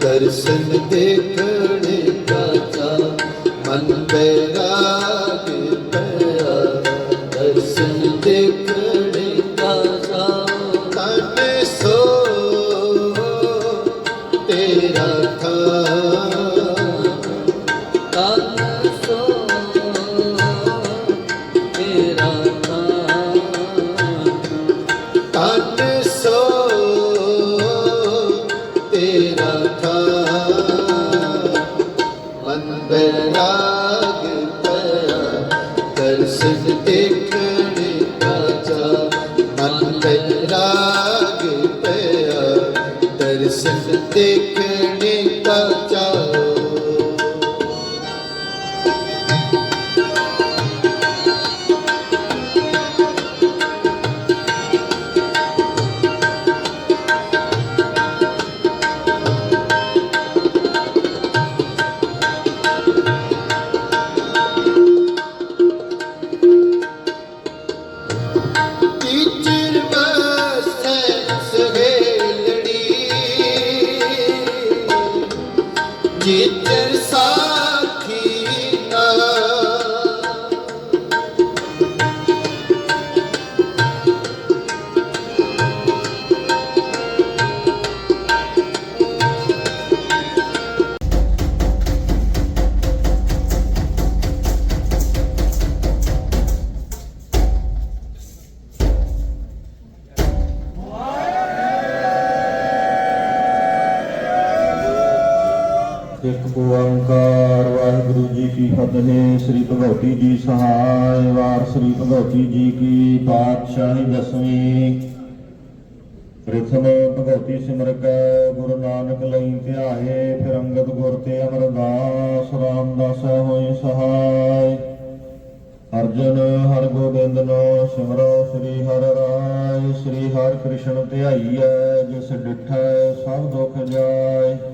ਦਰਸ਼ਨ ਦੇਖਣੇ ਕਾਚਾ ਮਨ ਬੈਰਾਗ ਇੱਕ ਓੰਕਾਰ, ਵਾਹਿਗੁਰੂ ਜੀ ਕੀ ਫਤਿਹ, ਸ੍ਰੀ ਭਗਵਤੀ ਜੀ ਸਹਾਇ, ਵਾਰ ਸ੍ਰੀ ਭਗਵਤੀ ਜੀ ਕੀ ਪਾਤਸ਼ਾਹੀ ਦਸਵੀਂ। ਪ੍ਰਥਮ ਭਗਵਤੀ ਸਿਮਰ ਗੁਰੂ ਨਾਨਕ ਲਈ ਧਿਆਏ, ਫਿਰ ਅੰਗਦ ਗੁਰ ਤੇ ਅਮਰਦਾਸ, ਰਾਮਦਾਸ ਹੋਏ ਸਹਾਇ। ਅਰਜਨ ਹਰ ਗੋਬਿੰਦ ਨੋ, ਸਿਮਰੋ ਸ੍ਰੀ ਹਰ ਰਾਏ, ਸ੍ਰੀ ਹਰ ਕ੍ਰਿਸ਼ਨ ਧਿਆਈਐ ਜਿਸ ਡਿਠੈ ਸਭ ਦੁਖ ਜਾਏ।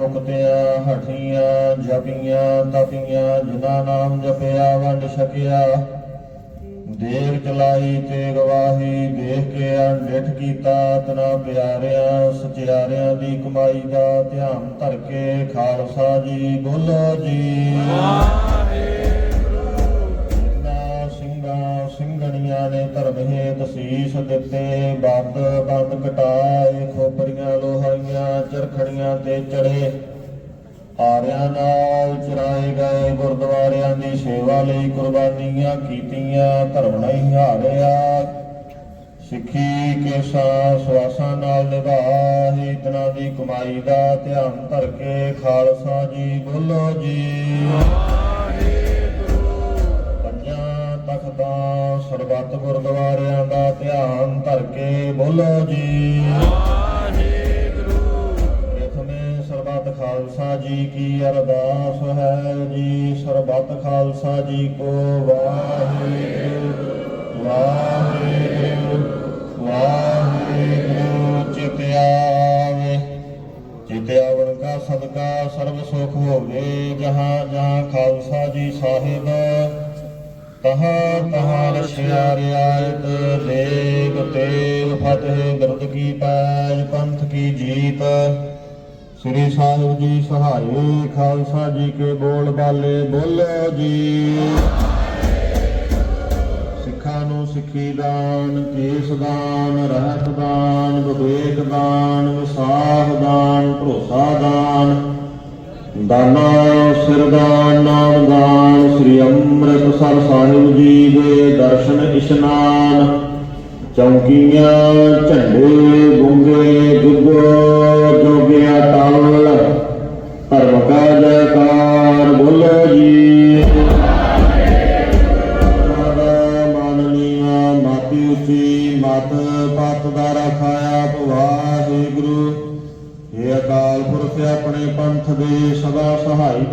ਮੁਕਤਿਆਂ, ਹਠੀਆਂ, ਜਪੀਆਂ, ਤਪੀਆਂ, ਜਿਨ੍ਹਾਂ ਨਾਮ ਜਪਿਆ, ਵੰਡ ਛਕਿਆ। ਦੇਖ ਚਲਾਈ ਤੇ ਗਵਾਹੀ, ਦੇਖ ਕੇ ਅਣਡਿਠ ਕੀਤਾ, ਤਨਾ ਪਿਆਰਿਆਂ, ਸਚਿਆਰਿਆਂ ਦੀ ਕਮਾਈ ਦਾ ਧਿਆਨ ਧਰ ਕੇ ਖਾਲਸਾ ਜੀ ਬੋਲੋ ਜੀ। ਜਿਨ੍ਹਾਂ ਸਿੰਘਣੀਆਂ ਨੇ ਧਰਮ ਹੇਤ ਸੀਸ ਦਿੱਤੇ, ਬੰਦ ਬੰਦ ਕਟਾਏ ਖੋਪਰੀਆਂ ਲੋਹਾਈਆਂ, ਚਰਖੜੀਆਂ ਤੇ ਚੜੇ। ਆਰਿਆਂ ਨਾਲ ਚਰਾਏ ਗਏ ਗੁਰਦੁਆਰਿਆਂ ਦੀ ਸੇਵਾ ਲਈ ਕੁਰਬਾਨੀਆਂ ਕੀਤੀਆਂ, ਧਰਮ ਨਹੀਂ ਹਾਰਿਆ। ਸਿੱਖੀ ਕੇਸਾ ਸਵਾਸਾਂ ਨਾਲ ਨਿਭਾਹੀ ਇਤਨਾ ਦੀ ਕਮਾਈ ਦਾ ਧਿਆਨ ਧਰ ਕੇ ਖਾਲਸਾ ਜੀ ਬੋਲੋ ਜੀ। ਪੰਜਾਂ ਸਰਬੱਤ ਗੁਰਦੁਆਰਿਆਂ ਦਾ ਧਿਆਨ ਧਰ ਕੇ ਬੋਲੋ ਜੀ। ਪ੍ਰਥਮੇ ਸਰਬੱਤ ਖਾਲਸਾ ਜੀ ਕੀ ਅਰਦਾਸ ਹੈ ਜੀ। ਸਰਬੱਤ ਖਾਲਸਾ ਜੀ ਕੋ ਵਾਹਿਗੁਰੂ ਵਾਹਿਗੁਰੂ ਵਾਹਿਗੁਰੂ ਚਿਤਿਆਵੇ ਚਿਤਿਆਵਣ ਕਾ ਸਦਕਾ ਸਰਬ ਸੁਖ ਹੋਵੇ। ਜਹਾਂ ਜਹਾਂ ਖਾਲਸਾ ਜੀ ਸਾਹਿਬ ਤਹਾਂ ਤਹਾਂ ਰਸ਼ਿਆ ਰਿਆਇਤ ਦੇਗ ਤੇਗ ਫਤਿਹ ਬਿਰਦ ਕੀ ਪੈਜ ਪੰਥ ਕੀ ਜੀਤ। ਸ੍ਰੀ ਸਾਹਿਬ ਜੀ ਸਹਾਈ, ਖਾਲਸਾ ਜੀ ਕੇ ਬੋਲ ਬਾਲੇ, ਬੋਲੋ ਜੀ। ਸਿੱਖਾਂ ਨੂੰ ਸਿੱਖੀ ਦਾਨ, ਕੇਸ ਦਾਨ, ਰਹਿਤ ਦਾਨ, ਵਿਵੇਕ ਦਾਨ, ਵਿਸਾਖ ਦਾਨ, ਭਰੋਸਾ ਦਾਨ। ਦਾਨਾ ਸਿਰਦਾਨ ਨਾਮ ਦਾਨ ਸ੍ਰੀ ਅੰਮ੍ਰਿਤਸਰ ਸਾਹਿਬ ਜੀ ਦੇ ਦਰਸ਼ਨ ਇਸ਼ਨਾਨ ਚੌਕੀਆਂ ਝੰਡੇ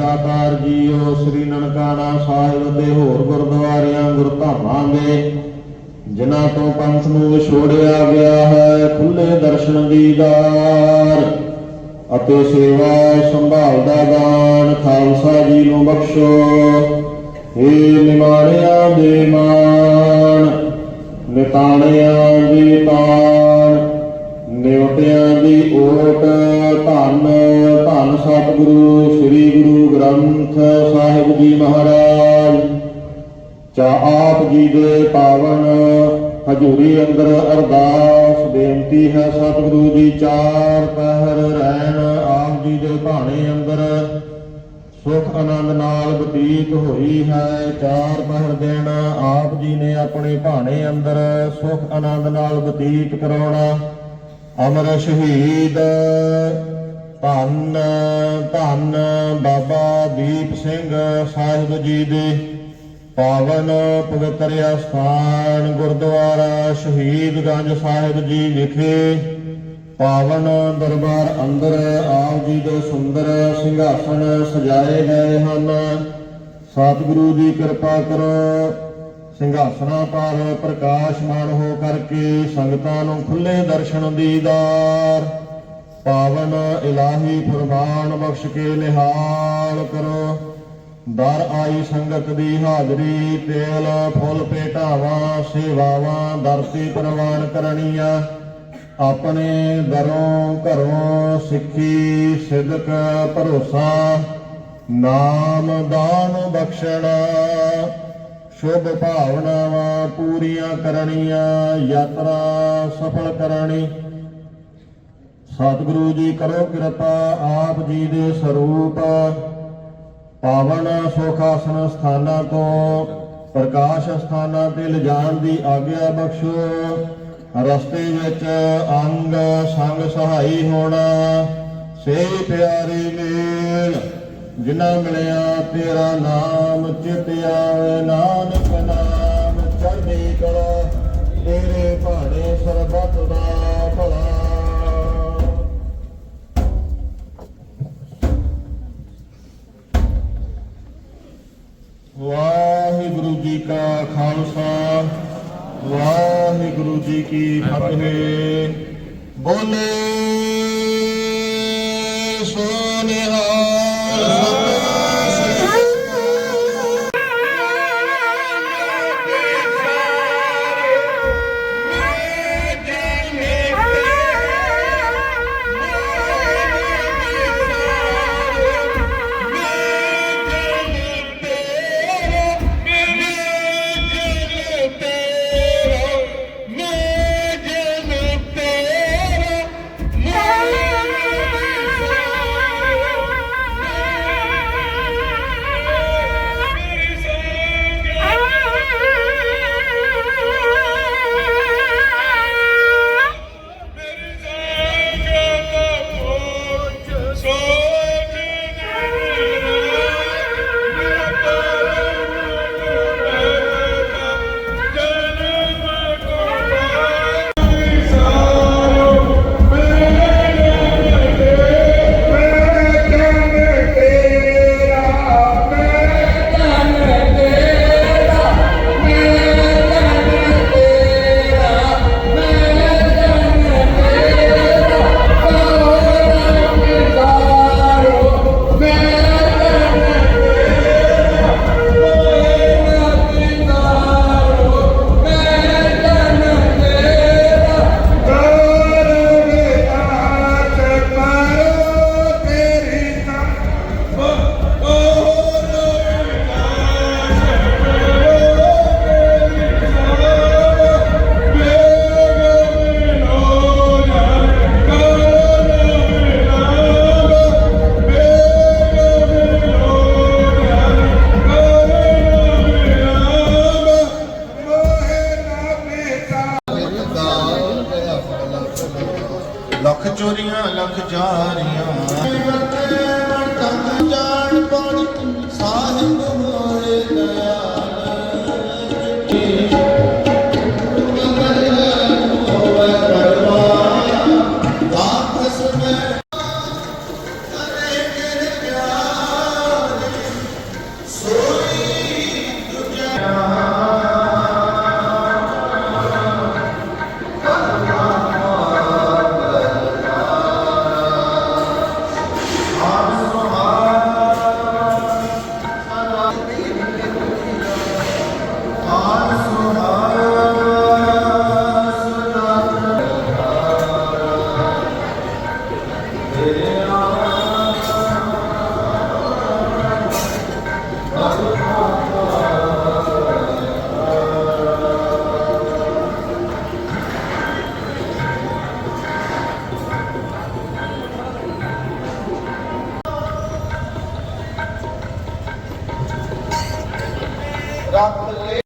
ਸਹਾਈ ਦਾਤਾਰ ਜੀਓ ਸ੍ਰੀ ਨਨਕਾਣਾ ਸਾਹਿਬ ਦੇ ਹੋਰ ਗੁਰਦੁਆਰਿਆਂ, ਗੁਰਧਾਮਾਂ ਦੇ, ਜਿਨ੍ਹਾਂ ਤੋਂ ਪੰਥ ਨੂੰ ਵਿਛੋੜਿਆ ਗਿਆ ਹੈ ਖੁੱਲੇ ਦਰਸ਼ਨ ਦੀਦਾਰ ਅਤੇ ਸੇਵਾ ਸੰਭਾਲ ਦਾ ਦਾਨ ਖਾਲਸਾ ਜੀ ਨੂੰ ਬਖਸ਼ੋ। ਏ ਨਿਮਾਣਿਆਂ ਦੇ ਮਾਣ, ਨਿਤਾਣਿਆਂ ਦੀ ਤਾਣ ਨਿਉਟਿਆਂ ਦੀ ਓਟ, ਧੰਨ ਧੰਨ ਸਤਿਗੁਰੂ, ਸ੍ਰੀ ਗੁਰੂ ਗ੍ਰੰਥ ਸਾਹਿਬ ਜੀ ਮਹਾਰਾਜ, ਚਾ ਆਪ ਜੀ ਦੇ ਪਾਵਨ ਹਜੂਰੀ ਅੰਦਰ ਅਰਦਾਸ ਬੇਨਤੀ ਹੈ ਸਤਿਗੁਰੂ ਜੀ, ਚਾਰ ਪਹਿਰ ਰਹਿਣ ਆਪ ਜੀ ਦੇ ਭਾਣੇ ਅੰਦਰ, ਸੁਖ ਆਨੰਦ ਨਾਲ ਬਤੀਤ ਹੋਈ ਹੈ, ਚਾਰ ਪਹਿਰ ਦਿਨ ਆਪ ਜੀ ਨੇ ਆਪਣੇ ਭਾਣੇ ਅੰਦਰ ਸੁਖ ਆਨੰਦ ਨਾਲ ਬਤੀਤ ਕਰਾਉਣਾ, ਅਮਰ ਸ਼ਹੀਦ ਧੰਨ ਧੰਨ ਬਾਬਾ ਦੀਪ ਸਿੰਘ ਸਾਹਿਬ ਜੀ ਦੇ ਪਾਵਨ ਪਵਿੱਤਰ ਅਸਥਾਨ ਗੁਰਦੁਆਰਾ ਸ਼ਹੀਦਗੰਜ ਸਾਹਿਬ ਜੀ ਵਿਖੇ ਪਾਵਨ ਦਰਬਾਰ ਅੰਦਰ ਆਪ ਜੀ ਦੇ ਸੁੰਦਰ ਸਿੰਘਾਸਨ ਸਜਾਏ ਗਏ ਹਨ। ਸਤਿਗੁਰੂ ਦੀ ਕਿਰਪਾ ਕਰੋ, ਸਿੰਘਾਸਨਾਂ ਪਰ ਪ੍ਰਕਾਸ਼ਮਾਨ ਹੋ ਕਰਕੇ ਸੰਗਤਾਂ ਨੂੰ ਖੁੱਲੇ ਦਰਸ਼ਨ ਦੀਦਾਰ ਪਾਵਨ ਇਲਾਹੀ ਫਰਮਾਨ ਬਖਸ਼ ਕੇ ਨਿਹਾਲ ਕਰੋ। ਦਰ ਆਈ ਸੰਗਤ ਦੀ ਹਾਜ਼ਰੀ, ਤੇਲ, ਫੁੱਲ, ਭੇਟਾਵਾਂ, ਸੇਵਾਵਾਂ ਦਰਤੀ ਪ੍ਰਵਾਨ ਕਰਨੀਆਂ। ਆਪਣੇ ਦਰੋਂ ਘਰੋਂ ਸਿੱਖੀ, ਸਿਦਕ, ਭਰੋਸਾ, ਨਾਮ ਦਾਨ ਬਖਸ਼ਣਾ। ਸ਼ੁਭ ਭਾਵਨਾਵਾਂ ਪੂਰੀਆਂ ਕਰਨੀਆਂ, ਯਾਤਰਾ ਸਫਲ ਕਰਨੀ। ਸਤਿਗੁਰੂ ਜੀ ਕਰੋ ਕਿਰਪਾ, ਆਪ ਜੀ ਦੇ ਸਰੂਪ। ਪਾਵਨ ਸੁਖਾਸਨ ਸਥਾਨਾਂ ਤੋਂ, ਪ੍ਰਕਾਸ਼ ਸਥਾਨਾਂ ਤੇ ਲਿਜਾਣ ਦੀ ਆਗਿਆ ਬਖਸ਼ੋ। ਰਸਤੇ ਵਿੱਚ ਅੰਗ ਸੰਗ ਸਹਾਈ ਹੋਣਾ। ਸੇ ਪਿਆਰੇ ਮੇਲ, ਜਿਨ੍ਹਾਂ ਮਿਲਿਆ ਤੇਰਾ ਨਾਮ ਚਿਤ ਆਵੇ। ਨਾਨਕ ਨਾਮ ਚੜ੍ਹਦੀ ਕਲਾ, ਤੇਰੇ ਭਾਣੇ ਸਰਬੱਤ